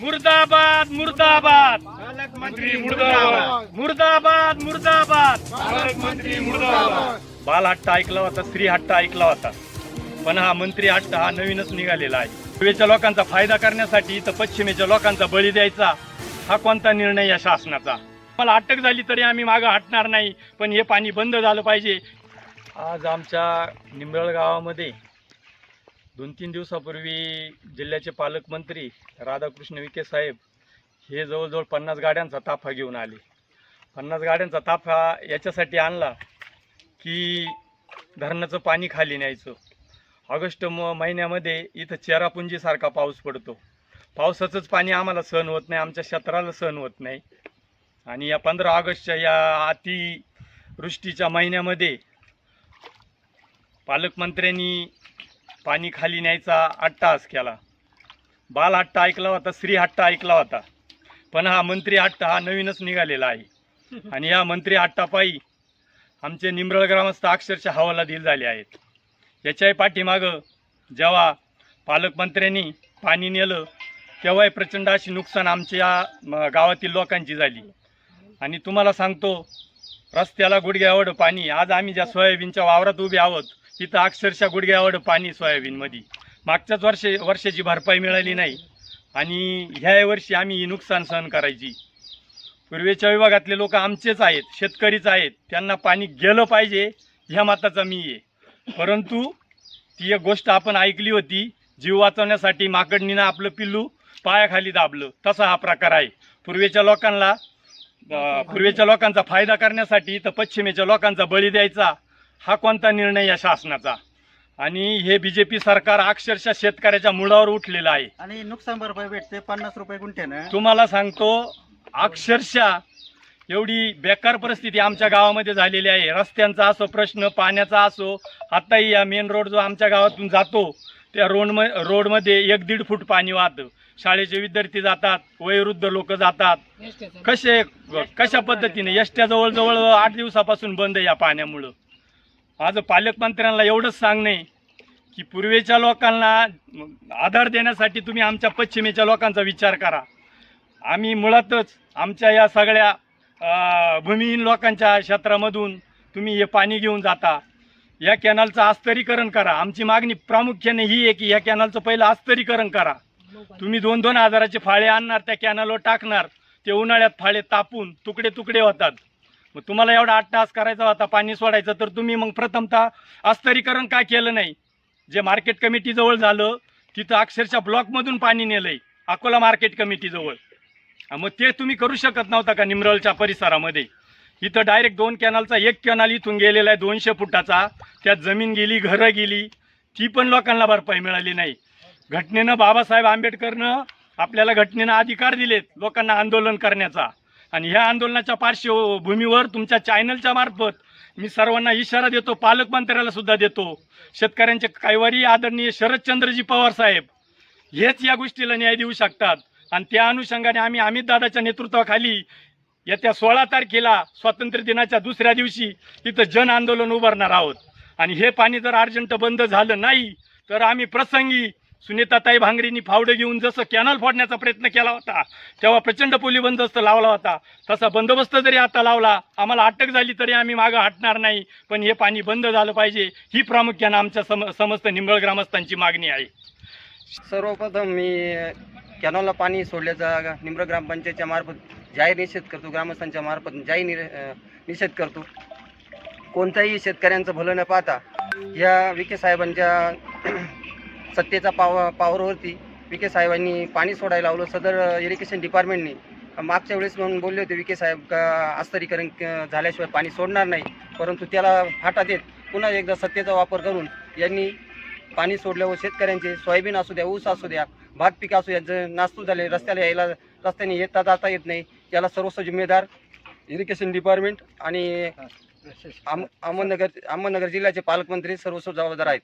मुर्दाबाद मुर्दाबाद. मंत्री मुर्दाबाद. मुर्दाबाद. मुर्दाबाद पालकमंत्री मुर्दाबाद. बाल हट्ट ऐकला होता स्त्री हट्ट ऐकला होता. पण हा मंत्री हट्ट हा नवीनच निघालेला आहे. पूर्वेच्या लोकांचा फायदा करण्यासाठी तर पश्चिमेच्या लोकांचा बळी द्यायचा हा कोणता निर्णय या शासनाचा? मला अटक झाली तरी आम्ही मागं हटणार नाही पण हे पाणी बंद झालं पाहिजे. आज आमच्या निंबळ गावामध्ये दोन तीन दिवसापूर्वी जिल्ह्याचे पालकमंत्री राधाकृष्ण विखे साहेब हे जवळजवळ पन्नास गाड्यांचा ताफा घेऊन आले. पन्नास गाड्यांचा ताफा याच्यासाठी आणला की धरणाचं पाणी खाली न्यायचं. ऑगस्ट म महिन्यामध्ये इथं चेरापुंजीसारखा पाऊस पडतो. पावसाचंच पाणी आम्हाला सहन होत नाही आमच्या क्षेत्राला सहन होत नाही. आणि या पंधरा ऑगस्टच्या या अतिवृष्टीच्या महिन्यामध्ये पालकमंत्र्यांनी पाणी खाली न्यायचा अट्टाहास केला. बाल हट्टा ऐकला होता स्त्री हट्टा ऐकला होता. पण हा मंत्री हट्टा हा नवीनच निघालेला आहे. आणि या मंत्री हट्टापायी आमचे निमरळ ग्रामस्थ अक्षरशः हवाला दिल झाले आहेत. याच्याही पाठीमागं जेव्हा पालकमंत्र्यांनी पाणी नेलं तेव्हाही प्रचंड अशी नुकसान आमच्या गावातील लोकांची झाली. आणि तुम्हाला सांगतो रस्त्याला गुडघ्यावड पाणी. आज आम्ही ज्या सोयाबीनच्या वावरात उभे आहोत तिथं अक्षरशः गुडघ्यावड पाणी सोयाबीनमध्ये. मागच्याच वर्ष वर्षाची भरपाई मिळाली नाही. आणि ह्या वर्षी आम्ही ही नुकसान सहन करायची. पूर्वेच्या विभागातले लोक आमचेच आहेत शेतकरीच आहेत. त्यांना पाणी गेलं पाहिजे ह्या मताचा मी आहे. परंतु ती एक गोष्ट आपण ऐकली होती जीव वाचवण्यासाठी माकडणीनं आपलं पिल्लू पायाखाली दाबलं. तसा हा प्रकार आहे. पूर्वेच्या लोकांना पूर्वेच्या लोकांचा फायदा करण्यासाठी तर पश्चिमेच्या लोकांचा बळी द्यायचा. हा कोणता निर्णय या शासनाचा? आणि हे बी जे पी सरकार अक्षरशः शेतकऱ्याच्या मुळावर उठलेलं आहे. आणि नुकसान भरपाई भेटते पन्नास रुपये गुंठ्यानं. तुम्हाला सांगतो अक्षरशः एवढी बेकार परिस्थिती आमच्या गावामध्ये झालेली आहे. रस्त्यांचा असो प्रश्न पाण्याचा असो आताही या मेन रोड जो आमच्या गावातून जातो त्या रोड म रोडमध्ये एक दीड फूट पाणी वाहतं. शाळेचे विद्यार्थी जातात वयोवृद्ध लोक जातात. कसे कशा पद्धतीने? एसट्या जवळजवळ आठ दिवसापासून बंद आहे या पाण्यामुळं. माझं पालकमंत्र्यांना एवढंच सांगणे की पूर्वेच्या लोकांना आधार देण्यासाठी तुम्ही आमच्या पश्चिमेच्या लोकांचा विचार करा. आम्ही मुळातच आमच्या या सगळ्या भूमिहीन लोकांच्या क्षेत्रामधून तुम्ही हे पाणी घेऊन जाता. या कॅनलचं आस्तरीकरण करा. आमची मागणी प्रामुख्याने ही आहे की या कॅनलचं पहिलं आस्तरीकरण करा. तुम्ही दोन दोन हजाराचे फाळे आणणार त्या कॅनलवर टाकणार. ते उन्हाळ्यात फाळे तापून तुकडे तुकडे होतात. मग तुम्हाला एवढा आठ तास करायचा होता पाणी सोडायचं तर तुम्ही मग प्रथमतः अस्तरीकरण का केलं नाही? जे मार्केट कमिटीजवळ झालं तिथं अक्षरशः ब्लॉकमधून पाणी नेलं आहे अकोला मार्केट कमिटीजवळ मग ते तुम्ही करू शकत नव्हता का निमरळच्या परिसरामध्ये? इथं डायरेक्ट दोन कॅनलचा एक कॅनल इथून गेलेला आहे दोनशे फुटाचा. त्यात जमीन गेली घरं गेली. ती पण लोकांना भरपाई मिळाली नाही. घटनेनं बाबासाहेब आंबेडकरनं आपल्याला घटनेनं अधिकार दिलेत लोकांना आंदोलन करण्याचा. आणि ह्या आंदोलनाच्या पार्श्वभूमीवर तुमच्या चॅनलच्या मार्फत मी सर्वांना इशारा देतो पालकमंत्र्याला सुद्धा देतो. शेतकऱ्यांचे कैवारी आदरणीय शरदचंद्रजी पवार साहेब हेच या गोष्टीला न्याय देऊ शकतात. आणि त्या अनुषंगाने आम्ही अमित दादाच्या नेतृत्वाखाली येत्या सोळा तारखेला स्वातंत्र्य दिनाच्या दुसऱ्या दिवशी तिथं जन आंदोलन उभारणार आहोत. आणि हे पाणी जर अर्जंट बंद झालं नाही तर आम्ही प्रसंगी सुनीताताई भांगरेंनी फावडं घेऊन जसं कॅनल फोडण्याचा प्रयत्न केला होता तेव्हा प्रचंड पोली बंदोबस्त लावला होता. तसा बंदोबस्त जरी आता लावला आम्हाला अटक झाली तरी आम्ही मागं हटणार नाही. पण हे पाणी बंद झालं पाहिजे ही प्रामुख्यानं आमच्या सम समस्त निंबळ ग्रामस्थांची मागणी आहे. सर्वप्रथम मी कॅनॉलला पाणी सोडल्याचा निंबळ ग्रामपंचायतच्या मार्फत जाहीर निषेध करतो ग्रामस्थांच्या मार्फत जाहीर नि निषेध करतो. कोणत्याही शेतकऱ्यांचं भलं न पाहता या विखे साहेबांच्या सत्तेचा पाव पावरवरती विखे साहेबांनी पाणी सोडायला लावलं. सदर इरिगेशन डिपार्टमेंटनी मागच्या वेळेस म्हणून बोलले होते विखे साहेब का आस्तरीकरण क- झाल्याशिवाय पाणी सोडणार नाही. परंतु त्याला फाटा देत पुन्हा एकदा सत्तेचा वापर करून यांनी पाणी सोडल्यावर शेतकऱ्यांचे सोयाबीन असू द्या ऊस असू द्या भात पीक असू द्या जे नास्तू झाले रस्त्याला यायला रस्त्याने येता जाता येत नाही. याला सर्वस्व जिम्मेदार इरिगेशन डिपार्टमेंट आणि अहम- अहमदनगर अहमदनगर जिल्ह्याचे पालकमंत्री सर्वस्व जबाबदार आहेत.